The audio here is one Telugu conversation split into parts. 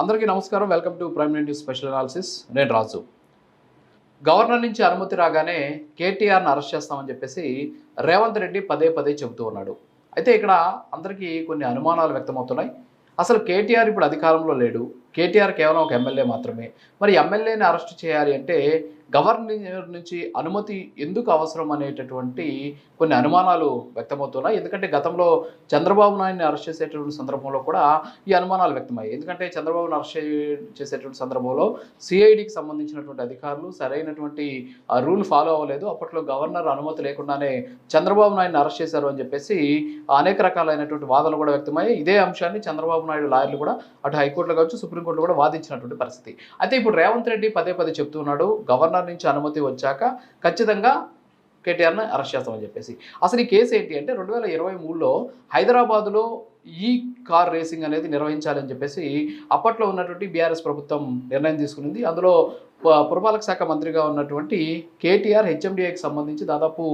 అందరికీ నమస్కారం. Welcome to prime news special analysis. నేను రాజు. గవర్నర్ నుంచి అనుమతి రాగానే కేటీఆర్ని అరెస్ట్ చేస్తామని చెప్పేసి రేవంత్ రెడ్డి పదే పదే చెబుతూ ఉన్నాడు. అయితే ఇక్కడ అందరికీ కొన్ని అనుమానాలు వ్యక్తమవుతున్నాయి. అసలు కేటీఆర్ ఇప్పుడు అధికారంలో లేడు. కేటీఆర్ కేవలం ఒక ఎమ్మెల్యే మాత్రమే. మరి ఎమ్మెల్యేని అరెస్ట్ చేయాలి అంటే గవర్నర్ నుంచి అనుమతి ఎందుకు అవసరం అనేటటువంటి కొన్ని అనుమానాలు వ్యక్తమవుతున్నాయి. ఎందుకంటే గతంలో చంద్రబాబు నాయుడిని అరెస్ట్ చేసేటువంటి సందర్భంలో కూడా ఈ అనుమానాలు వ్యక్తమయ్యాయి. ఎందుకంటే చంద్రబాబును అరెస్ట్ చేసేటువంటి సందర్భంలో సిఐడికి సంబంధించినటువంటి అధికారులు సరైనటువంటి రూల్ ఫాలో అవ్వలేదు. అప్పట్లో గవర్నర్ అనుమతి లేకుండానే చంద్రబాబు నాయుడిని అరెస్ట్ చేశారు అని చెప్పేసి అనేక రకాలైనటువంటి వాదనలు కూడా వ్యక్తమయ్యాయి. ఇదే అంశాన్ని చంద్రబాబు నాయుడు లాయర్లు కూడా అటు హైకోర్టులో కావచ్చు సుప్రీంకోర్టులో కూడా వాదించినటువంటి పరిస్థితి. అయితే ఇప్పుడు రేవంత్ రెడ్డి పదే పదే చెప్తున్నాడు గవర్నర్ నుంచి అనుమతి వచ్చాక ఖచ్చితంగా కేటీఆర్ని అరెస్ట్ చేస్తామని చెప్పేసి. అసలు ఈ కేసు ఏంటి అంటే రెండు వేల ఇరవై మూడులో హైదరాబాదులో ఈ కార్ రేసింగ్ అనేది నిర్వహించాలని చెప్పేసి అప్పట్లో ఉన్నటువంటి బీఆర్ఎస్ ప్రభుత్వం నిర్ణయం తీసుకునింది. అందులో పురపాలక శాఖ మంత్రిగా ఉన్నటువంటి కేటీఆర్ హెచ్ఎండిఏకి సంబంధించి దాదాపు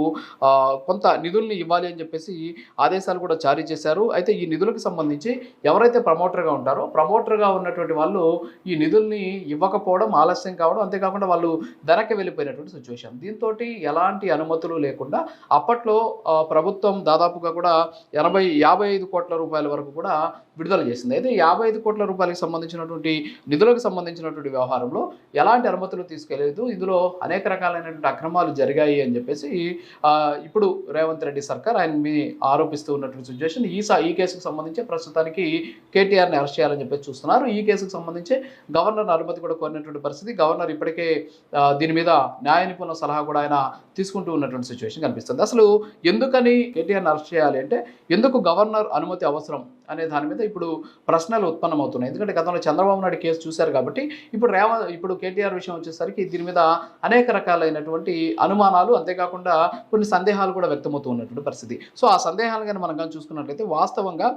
కొంత నిధుల్ని ఇవ్వాలి అని చెప్పేసి ఆదేశాలు కూడా జారీ చేశారు. అయితే ఈ నిధులకు సంబంధించి ఎవరైతే ప్రమోటర్గా ఉంటారో ప్రమోటర్గా ఉన్నటువంటి వాళ్ళు ఈ నిధుల్ని ఇవ్వకపోవడం ఆలస్యం కావడం అంతేకాకుండా వాళ్ళు వెనక్కి వెళ్ళిపోయినటువంటి సిచ్యువేషన్. దీంతో ఎలాంటి అనుమతులు లేకుండా అప్పట్లో ప్రభుత్వం దాదాపుగా కూడా ఎనభై యాభై ఐదు కోట్ల రూపాయల వరకు కూడా విడుదల చేసింది. అయితే యాభై ఐదు కోట్ల రూపాయలకు సంబంధించినటువంటి నిధులకు సంబంధించినటువంటి వ్యవహారంలో ఎలాంటి అనుమతులు తీసుకెళ్ళేదు. ఇందులో అనేక రకాలైనటువంటి అక్రమాలు జరిగాయి అని చెప్పేసి ఇప్పుడు రేవంత్ రెడ్డి సర్కార్ ఆయన మీ ఆరోపిస్తూ ఉన్నటువంటి సిచ్యువేషన్ ఈ స- ఈ కేసుకు సంబంధించి ప్రస్తుతానికి కేటీఆర్ని అరెస్ట్ చేయాలని చెప్పేసి చూస్తున్నారు. ఈ కేసుకు సంబంధించి గవర్నర్ అనుమతి కూడా కోరినటువంటి పరిస్థితి గవర్నర్ ఇప్పటికే దీని మీద న్యాయ నిపుణుల సలహా కూడా ఆయన తీసుకుంటూ ఉన్నటువంటి సిచ్యువేషన్ కనిపిస్తుంది. అసలు ఎందుకని కేటీఆర్ని అరెస్ట్ చేయాలి అంటే ఎందుకు గవర్నర్ అనుమతి అవసరం అనే దాని మీద ఇప్పుడు ప్రశ్నలు ఉత్పన్నమవుతున్నాయి. ఎందుకంటే గతంలో చంద్రబాబు నాయుడు కేసు చూశారు కాబట్టి ఇప్పుడు రేవ ఇప్పుడు కేటీఆర్ విషయం వచ్చేసరికి దీని మీద అనేక రకాలైనటువంటి అనుమానాలు అంతేకాకుండా కొన్ని సందేహాలు కూడా వ్యక్తమవుతూ ఉన్నటువంటి పరిస్థితి. సో ఆ సందేహాలు కానీ మనం కానీ చూసుకున్నట్లయితే వాస్తవంగా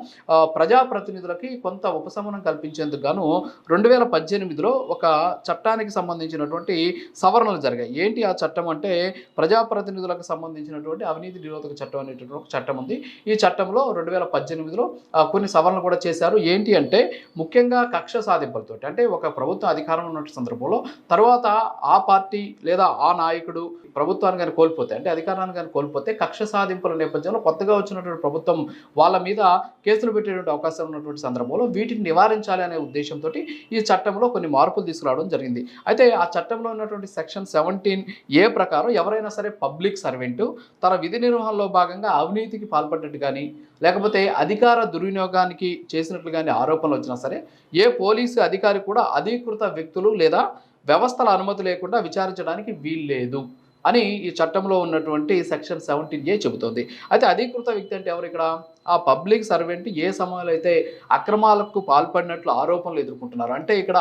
ప్రజాప్రతినిధులకి కొంత ఉపశమనం కల్పించేందుకు గాను రెండు వేల పద్దెనిమిదిలో ఒక చట్టానికి సంబంధించినటువంటి సవరణలు జరిగాయి. ఏంటి ఆ చట్టం అంటే ప్రజాప్రతినిధులకు సంబంధించినటువంటి అవినీతి నిరోధక చట్టం అనేటువంటి ఒక చట్టం ఉంది. ఈ చట్టంలో రెండు వేల పద్దెనిమిదిలో కొన్ని సవరణలు కూడా చేశారు. ఏంటి అంటే ముఖ్యంగా కక్ష సాధింపులతోటి అంటే ఒక ప్రభుత్వ అధికారంలో ఉన్న సందర్భంలో తర్వాత ఆ పార్టీ లేదా ఆ నాయకుడు ప్రభుత్వాన్ని కానీ కోల్పోతే అంటే అధికారాన్ని కానీ కోల్పోతే కక్ష సాధింపుల నేపథ్యంలో కొత్తగా వచ్చినటువంటి ప్రభుత్వం వాళ్ళ మీద కేసులు పెట్టేటువంటి అవకాశం ఉన్నటువంటి సందర్భంలో వీటిని నివారించాలి అనే ఉద్దేశంతో ఈ చట్టంలో కొన్ని మార్పులు తీసుకురావడం జరిగింది. అయితే ఆ చట్టంలో ఉన్నటువంటి సెక్షన్ సెవెంటీన్ ఏ ప్రకారం ఎవరైనా సరే పబ్లిక్ సర్వెంటు తన విధి నిర్వహణలో భాగంగా అవినీతికి పాల్పడ్డట్టు కానీ లేకపోతే అధికార దుర్వినియోగానికి చేసినట్లు కానీ ఆరోపణలు వచ్చినా సరే ఏ పోలీసు అధికారి కూడా అధీకృత వ్యక్తులు లేదా వ్యవస్థల అనుమతి లేకుండా విచారించడానికి వీల్లేదు అని ఈ చట్టంలో ఉన్నటువంటి సెక్షన్ సెవెంటీన్ ఏ చెబుతోంది. అయితే అధీకృత వ్యక్తి అంటే ఎవరు ఇక్కడ? ఆ పబ్లిక్ సర్వెంట్ ఏ సమయంలో అయితే అక్రమాలకు పాల్పడినట్లు ఆరోపణలు ఎదుర్కొంటున్నారు? అంటే ఇక్కడ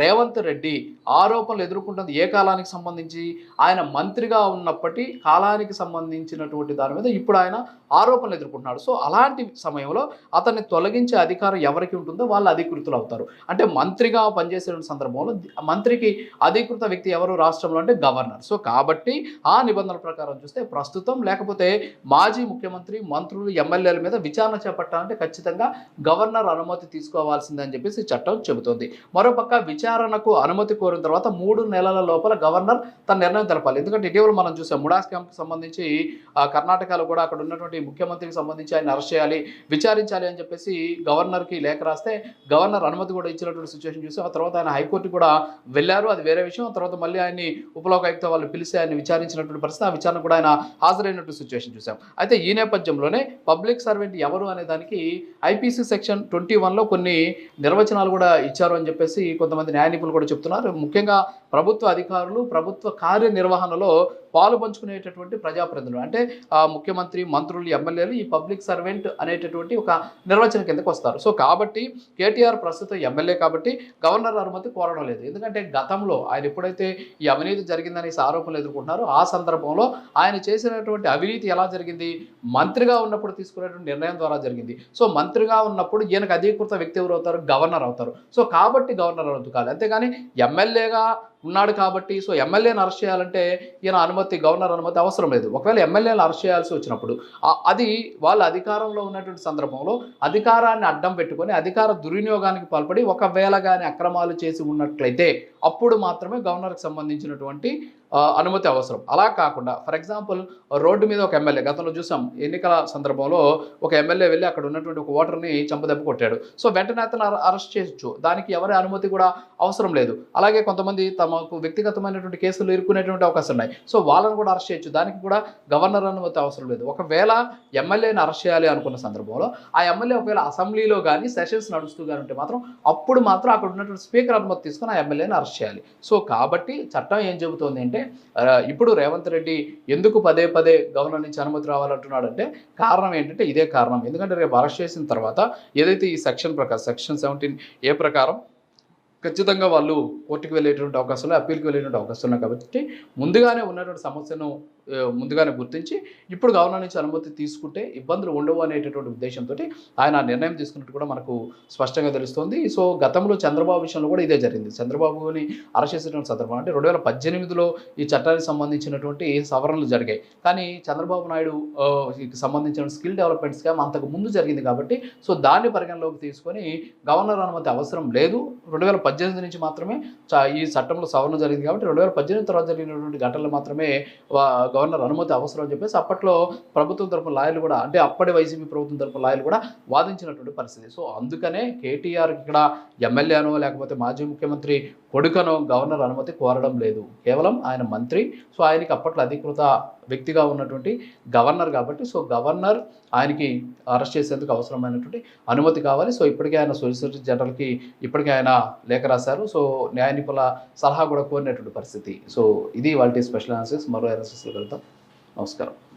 రేవంత్ రెడ్డి ఆరోపణలు ఎదుర్కొంటుంది ఏ కాలానికి సంబంధించి? ఆయన మంత్రిగా ఉన్నప్పటి కాలానికి సంబంధించినటువంటి దాని మీద ఇప్పుడు ఆయన ఆరోపణలు ఎదుర్కొంటున్నాడు. సో అలాంటి సమయంలో అతన్ని తొలగించే అధికారం ఎవరికి ఉంటుందో వాళ్ళు అధికృతులు అవుతారు. అంటే మంత్రిగా పనిచేసే సందర్భంలో మంత్రికి అధికృత వ్యక్తి ఎవరు రాష్ట్రంలో అంటే గవర్నర్. సో కాబట్టి ఆ నిబంధనల ప్రకారం చూస్తే ప్రస్తుతం లేకపోతే మాజీ ముఖ్యమంత్రి మంత్రులు ఎమ్మెల్యేల మీద విచారణ చేపట్టాలంటే ఖచ్చితంగా గవర్నర్ అనుమతి తీసుకోవాల్సిందని చెప్పేసి చట్టం చెబుతోంది. మరోపక్క విచారణకు అనుమతి కోరిన తర్వాత మూడు నెలల లోపల గవర్నర్ తన నిర్ణయం తెలపాలి. ఎందుకంటే ఇటీవల మనం చూసాం ముడాస్ క్యాంప్కి సంబంధించి కర్ణాటకలో కూడా అక్కడ ఉన్నటువంటి ముఖ్యమంత్రికి సంబంధించి ఆయన అరెస్ట్ చేయాలి విచారించాలి అని చెప్పేసి గవర్నర్కి లేఖ రాస్తే గవర్నర్ అనుమతి కూడా ఇచ్చినటువంటి సిచ్యువేషన్ చూసి. ఆ తర్వాత ఆయన హైకోర్టు కూడా వెళ్ళారు. అది వేరే విషయం. తర్వాత మళ్ళీ ఆయన్ని ఉపలోకాయుక్త వాళ్ళు పిలిచి ఆయన విచారించినటువంటి పరిస్థితి ఆ విచారణ కూడా ఆయన హాజరైనటువంటి సిచ్యువేషన్ చూసాం. అయితే ఈ నేపథ్యంలోనే పబ్లిక్ సర్వెంట్ ఎవరు అనే దానికి ఐపీసీ సెక్షన్ ట్వంటీ వన్లో కొన్ని నిర్వచనాలు కూడా ఇచ్చారు అని చెప్పేసి కొంతమంది న్యాయ నిపుణులు కూడా చెప్తున్నారు. ముఖ్యంగా ప్రభుత్వ అధికారులు ప్రభుత్వ కార్యనిర్వహణలో పాలు పంచుకునేటటువంటి ప్రజాప్రతినిధులు. అంటే ముఖ్యమంత్రి మంత్రులు ఎమ్మెల్యేలు ఈ పబ్లిక్ సర్వెంట్ అనేటటువంటి ఒక నిర్వచనం కిందకు వస్తారు. సో కాబట్టి కేటీఆర్ ప్రస్తుతం ఎమ్మెల్యే కాబట్టి గవర్నర్ అనుమతి కోరడం లేదు. ఎందుకంటే గతంలో ఆయన ఎప్పుడైతే ఈ అవినీతి జరిగిందనే ఆరోపణలు ఎదుర్కొంటున్నారో ఆ సందర్భంలో ఆయన చేసినటువంటి అవినీతి ఎలా జరిగింది? మంత్రిగా ఉన్నప్పుడు తీసుకునేటువంటి నిర్ణయం ద్వారా జరిగింది. సో మంత్రిగా ఉన్నప్పుడు ఈయనకు అధీకృత వ్యక్తి ఎవరు అవుతారు? గవర్నర్ అవుతారు. సో కాబట్టి గవర్నర్ అవుతారు కాదు. అంతేగాని ఎమ్మెల్యేగా ఉన్నాడు కాబట్టి సో ఎమ్మెల్యేని అరెస్ట్ చేయాలంటే ఈయన అనుమతి గవర్నర్ అనుమతి అవసరం లేదు. ఒకవేళ ఎమ్మెల్యేని అరెస్ట్ చేయాల్సి వచ్చినప్పుడు అది వాళ్ళ అధికారంలో ఉన్నటువంటి సందర్భంలో అధికారాన్ని అడ్డం పెట్టుకొని అధికార దుర్వినియోగానికి పాల్పడి ఒకవేళ కానీ అక్రమాలు చేసి ఉన్నట్లయితే అప్పుడు మాత్రమే గవర్నర్కి సంబంధించినటువంటి అనుమతి అవసరం. అలా కాకుండా ఫర్ ఎగ్జాంపుల్ రోడ్డు మీద ఒక ఎమ్మెల్యే గతంలో చూసాం ఎన్నికల సందర్భంలో ఒక ఎమ్మెల్యే వెళ్ళి అక్కడ ఉన్నటువంటి ఒక ఓటర్ని చంపదెబ్బ కొట్టాడు. సో వెంటనే అతను అరెస్ట్ చేయొచ్చు. దానికి ఎవరి అనుమతి కూడా అవసరం లేదు. అలాగే కొంతమంది తమకు వ్యక్తిగతమైనటువంటి కేసులు ఇరుక్కునేటువంటి అవకాశం ఉన్నాయి. సో వాళ్ళని కూడా అరెస్ట్ చేయొచ్చు. దానికి కూడా గవర్నర్ అనుమతి అవసరం లేదు. ఒకవేళ ఎమ్మెల్యేని అరెస్ట్ చేయాలి అనుకున్న సందర్భంలో ఆ ఎమ్మెల్యే ఒకవేళ అసెంబ్లీలో కానీ సెషన్స్ నడుస్తూ కానీ ఉంటే మాత్రం అప్పుడు మాత్రం అక్కడ ఉన్నటువంటి స్పీకర్ అనుమతి తీసుకొని ఆ ఎమ్మెల్యేని అరెస్ట్ చేయాలి. సో కాబట్టి చట్టం ఏం చెబుతోంది అంటే ఏంటంటే ఇప్పుడు రేవంత్ రెడ్డి ఎందుకు పదే పదే గవర్నర్ నుంచి అనుమతి రావాలంటున్నాడు అంటే కారణం ఏంటంటే ఇదే కారణం. ఎందుకంటే రేపు అరెస్ట్ చేసిన తర్వాత ఏదైతే ఈ సెక్షన్ ప్రకారం సెక్షన్ సెవెంటీన్ ఏ ప్రకారం ఖచ్చితంగా వాళ్ళు కోర్టుకు వెళ్ళేటువంటి అవకాశాలు అప్పీల్కి వెళ్ళేటువంటి అవకాశాలు ఉన్నాయి కాబట్టి ముందుగానే ఉన్నటువంటి సమస్యను ముందుగానే గుర్తించి ఇప్పుడు గవర్నర్ నుంచి అనుమతి తీసుకుంటే ఇబ్బందులు ఉండవు అనేటటువంటి ఉద్దేశంతో ఆయన ఆ నిర్ణయం తీసుకున్నట్టు కూడా మనకు స్పష్టంగా తెలుస్తోంది. సో గతంలో చంద్రబాబు విషయంలో కూడా ఇదే జరిగింది. చంద్రబాబుని అరెస్ట్ చేసేటువంటి సందర్భం అంటే రెండు వేల పద్దెనిమిదిలో ఈ చట్టానికి సంబంధించినటువంటి సవరణలు జరిగాయి. కానీ చంద్రబాబు నాయుడు సంబంధించిన స్కిల్ డెవలప్మెంట్ స్కామ్ అంతకు ముందు జరిగింది కాబట్టి సో దాన్ని పరిగణలోకి తీసుకొని గవర్నర్ అనుమతి అవసరం లేదు. రెండు వేల పద్దెనిమిది నుంచి మాత్రమే ఈ చట్టంలో సవరణ జరిగింది కాబట్టి రెండు వేల పద్దెనిమిది తర్వాత జరిగినటువంటి ఘటనలు మాత్రమే గవర్నర్ అనుమతి అవసరం అని చెప్పేసి అప్పట్లో ప్రభుత్వం తరపు లాయర్లు కూడా అంటే అప్పటి వైసీపీ ప్రభుత్వం తరపు లాయర్లు కూడా వాదించినటువంటి పరిస్థితి. సో అందుకనే కేటీఆర్ ఇక్కడ ఎమ్మెల్యేనో లేకపోతే మాజీ ముఖ్యమంత్రి కొడుకనో గవర్నర్ అనుమతి కోరడం లేదు. కేవలం ఆయన మంత్రి. సో ఆయనకి అప్పట్లో అధికృత వ్యక్తిగా ఉన్నటువంటి గవర్నర్ కాబట్టి సో గవర్నర్ ఆయనకి అరెస్ట్ చేసేందుకు అవసరమైనటువంటి అనుమతి కావాలి. సో ఇప్పటికే ఆయన సొలిసిటర్ జనరల్కి ఇప్పటికే ఆయన లేఖ రాశారు. సో న్యాయ నిపుణుల సలహా కూడా కోరినటువంటి పరిస్థితి. సో ఇది వాళ్ళ స్పెషల్ అనాలిసిస్. మరో అనాలిసిస్లో వెళ్తాం నమస్కారం.